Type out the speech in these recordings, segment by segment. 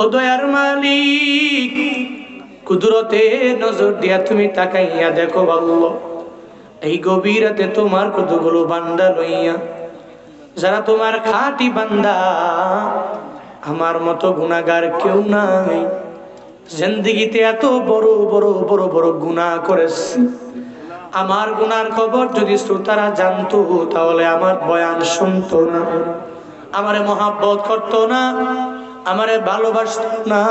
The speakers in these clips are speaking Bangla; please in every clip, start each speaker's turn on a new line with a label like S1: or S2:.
S1: ও দয়ার মালিক, কুদরতে নজর দিয়া তুমি তাকাইয়া দেখো বলল এই গভীর রাতে তোমার কতগুলো বান্দা লইয়া, যারা তোমার খাটি বান্দা, আমার মতো গুণাগার কেউ নাই। জিন্দিগিতে এত বড় বড় বড় বড় গুণা করেছি। আমার গুনার খবর যদি শ্রোতারা জানতো, তাহলে আমার বয়ান শুনতো না। আমারে মহাব্বত করতো না। আমারে ভালোবাসতো না।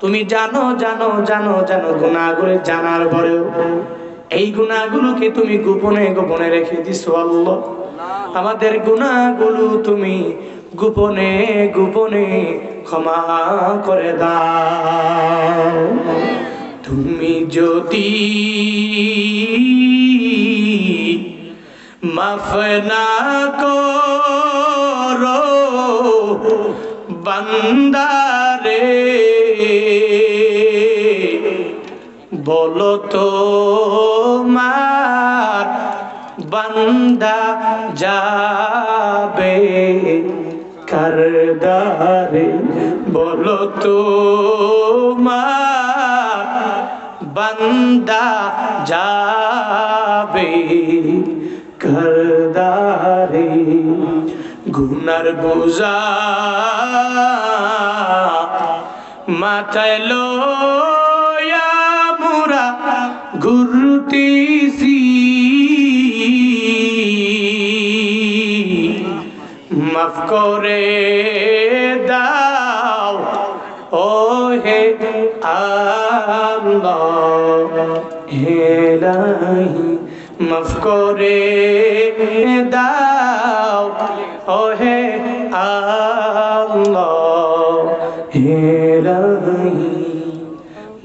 S1: তুমি জানো জানো জানো জানো গুণাগুলো জানার পরেও এই গুণাগুলোকে তুমি গোপনে গোপনে রেখে দিছো আল্লাহ। আমাদের গুণাগুলো তুমি গোপনে গোপনে ক্ষমা করে দাও। তুমি যদি মাফ না করো বান্দারে। বলো তো মার বান্দা যাবে করদারে। বলো তো মার বান্দা যাবে করদারে। গুনার বোঝা মাথায় লয়া মোরা ঘুরতেছি মাফ করে দাও ও হে আল্লাহ। হে মাফ করে দাও। ও হে আল্লাহ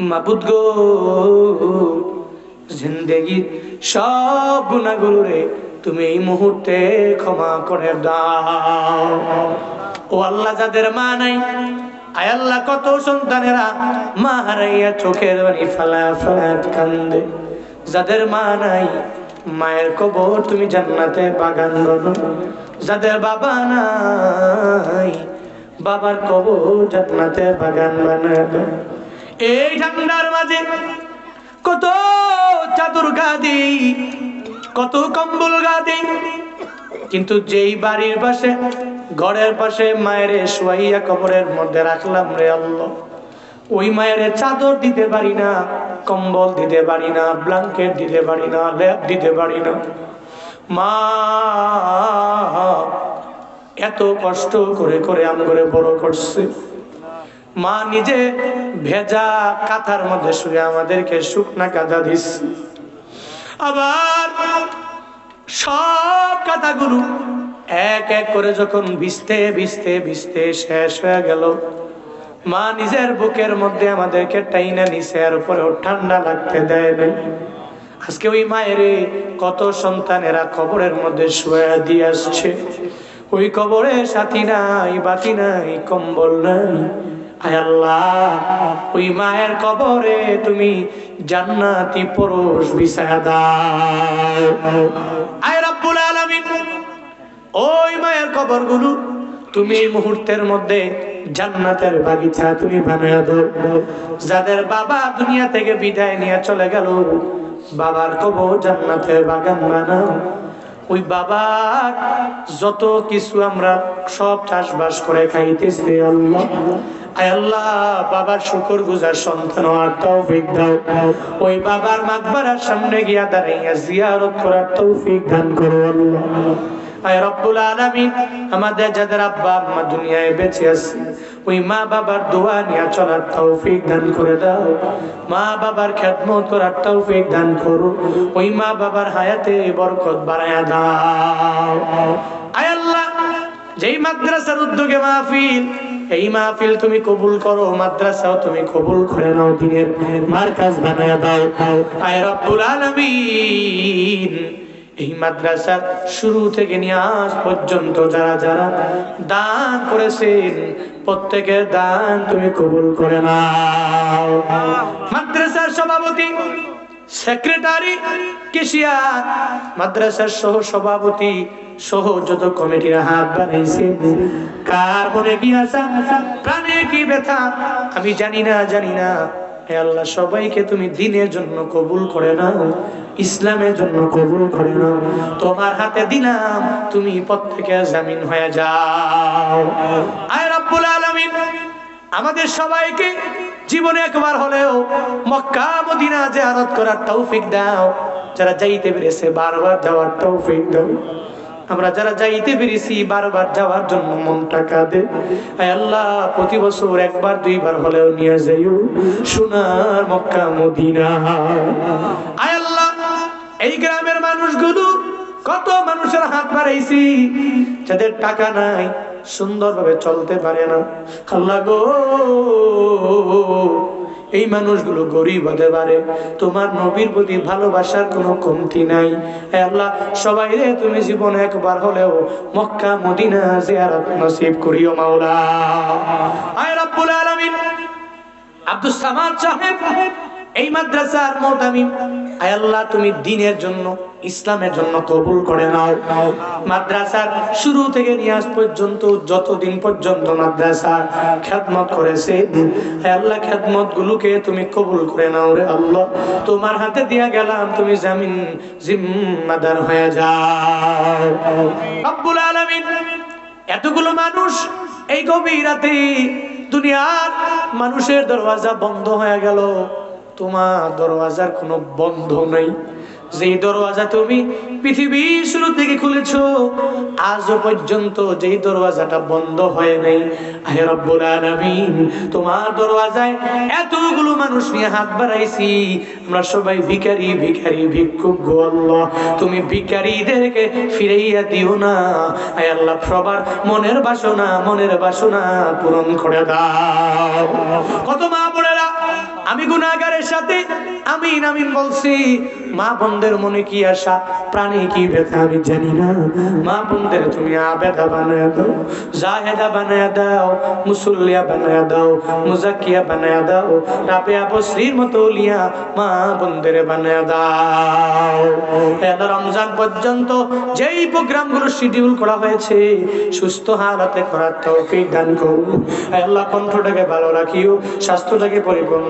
S1: মাবুদ গো জিন্দগির সব গুণাগুলো রে তুমি এই মুহূর্তে ক্ষমা করে দাও। ও আল্লাহ, যাদের মা নাই, আয় আল্লাহ, কত সন্তানেরা মা হারাইয়া চোখের বাড়ি ফেলা ফেলা কান্দে। যাদের মা নাই মায়ের কবর তুমি জান্নাতে বাগান বানো। যাদের বাবা নাই, বাবার কবর জান্নাতে বাগান বানাবে। এই ঠান্ডার মাঝে কত চাদর গাদি কত কম্বল গাদি কিন্তু যেই বাড়ির পাশে, ঘরের পাশে মায়ের শুয়াইয়া কবরের মধ্যে রাখলাম রে আল্লাহ, ওই মায়ের চাদর দিতে পারি না। কম্বল দিতে পারি না, ব্ল্যাঙ্কেট দিতে পারি না, ল্যাপ দিতে পারি না। মা, এত কষ্ট করে করে আম করে বড় করছে। মা নিজে ভেজা কাঁথার মধ্যে শুয়ে আমাদেরকে শুকনা কাঁথা দিস আবার সব কাঁথাগুলো এক এক করে যখন ভিজতে ভিজতে ভিজতে শেষ হয়ে গেল। মা নিজের বুকের মধ্যে আমাদেরকে টাইনা নিছে, আর উপরেও ঠান্ডা লাগতে দেয় না আজকে ওই মায়ের কত সন্তানেরা কবরের মধ্যে শুয়ে দিয়ে আসছে। ওই কবরে সাথী নাই, বাতি নাই, কম্বল নাই। আল্লাহ, ওই মায়ের কবরে তুমি জান্নাতি পুরুষ বিছায়া দাও। আয় রাব্বুল আলামিন, ওই মায়ের কবরগুলো তুমি এই মুহূর্তের মধ্যে জান্নাতের বাগিচা তুমি বানায় দাও। যাদের বাবা দুনিয়া থেকে বিদায় নিয়ে চলে গেল, বাবার কবর জান্নাতের বাগান বানাও। ওই বাবার যত কিছু আমরা সব চাষবাস করে খাইতেছি, আল্লাহ। আল্লাহ সন্তান হওয়ার ওই বাবার মাকবারার সামনে গিয়া দাঁড়াইয়া জিয়ারত আমাদের যাদের আব্বা আম্মা দুনিয়ায় বেঁচে আছে, ওই মা বাবার দোয়া নিয়ে চলার তৌফিক দান করে দাও। মা বাবার খেদমত করার তৌফিক দান করো। ওই মা বাবার হায়াতে বরকত বাড়ায়া দাও। আয় আল্লাহ, যেই মাদ্রাসার উদ্যোগে মাহফিল এই মাহফিল তুমি কবুল করো, মাদ্রাসাও তুমি কবুল করে নাও, দিনের মার্কাজ বানায়া দাও। আয় রব্বুল আলামিন। এই মাদ্রাসার শুরু থেকে নিয়ে আজ পর্যন্ত যারা যারা দান করেছেন, প্রত্যেকের দান তুমি কবুল করে নাও। মাদ্রাসার সভাপতি সেক্রেটারি, কেশিয়ার, মাদ্রাসার সহ সভাপতি সহ যত কমিটির হাত বানাইছে কার মনে কি আসা প্রাণে কি ব্যথা? আমি জানি না জানি না। হে আল্লাহ, সবাইকে তুমি দিনের জন্য কবুল করে নাও, ইসলামের জন্য কবুল করে নাও। তোমার হাতে দিলাম, তুমি প্রত্যেকে জামিন হয়ে যাও। আয় রব্বুল আলামিন। আমাদের সবাইকে জীবনে একবার হলেও মক্কা মদিনা জিয়ারত করার তৌফিক দাও। যারা যাইতে পেরেছে, বারবার যাওয়ার তৌফিক দাও। আমরা যারা যাইতে পেরেছি, বারবার যাওয়ার জন্য মন টাকা দে আল্লাহ, প্রতি বছর একবার, দুইবার হলেও নিয়ে যাইও। সোনার মক্কা মদিনা। আয় আল্লাহ, এই গ্রামের মানুষগুলো কত মানুষের হাত বাড়াইছি, যাদের টাকা নাই সুন্দরভাবে চলতে পারে না। আল্লাহ গো, এই মানুষগুলো গরিব হতে পারে। তোমার নবীর প্রতি ভালোবাসার কোনো কমতি নাই। আল্লাহ, সবাই রে, তুমি জীবনে একবার হলেও মক্কা, মদিনা জিয়ারত নসিব করিও মাওলা। আয় রব্বুল আলামিন। আব্দুল সামাদ সাহেব। এই মাদ্রাসার মোতামিম আয় আল্লাহ, তুমি দিনের জন্য, ইসলামের জন্য কবুল করে নাও। মাদ্রাসার শুরু থেকে নিয়ে আজ পর্যন্ত, যতদিন পর্যন্ত মাদ্রাসা খ্যাতমত করেছে আল্লাহ খ্যাতমত গুলোকে তুমি কবুল করে নাও রে আল্লাহ। তোমার হাতে দিয়া গেলাম, তুমি জামিন জিম্মাদার হয়ে যাও। রব্বুল আলামিন, এতগুলো মানুষ এই গভীর রাতে দুনিয়ার মানুষের দরওয়াজা বন্ধ হয়ে গেল। তোমার দরওয়াজার কোনো বন্ধ নাই। যেই দরওয়াজা তুমি পৃথিবীর শুরু থেকে খুলেছো, আজও পর্যন্ত যেই দরওয়াজাটা বন্ধ হয় নাই। তোমার দরওয়াজায় এতগুলো মানুষ নিয়ে হাত বাড়াইছি। আমরা সবাই ভিখারি ভিখারি, ভিক্ষুক গো তুমি ভিখারিদেরকে ফিরাইয়া দিও না। আয় আল্লাহ, সবার মনের বাসনা মনের বাসনা পূরণ করে দাও। কত মা বোনেরা আমি গুনাহগারের সাথে আমিন আমিন বলছি। মা বোনদের মনে কি আশা? প্রাণে কি ব্যথা? আমি জানি না। মা বোনদের তুমি আবেদা বানায় দাও, জাহেদা বানায় দাও, মুসল্লিয়া বানায় দাও মুজাকিয়া বানায় দাও রাবেয়া বসরির মতো লিয়া মা বোনদের বানায় দাও। রমজান পর্যন্ত যেই প্রোগ্রামগুলো শিডিউল করা হয়েছে, সুস্থ হালাতে করার তৌফিক দান করো আল্লাহ কণ্ঠটাকে ভালো রাখিও, স্বাস্থ্যটাকে পরিপূর্ণ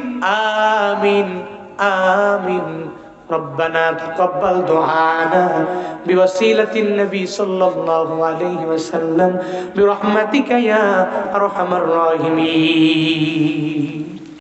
S1: آمين آمين. ربنا تقبل دعانا بوسيلة النبي صلى الله عليه وسلم. برحمتك يا أرحم الراحمين.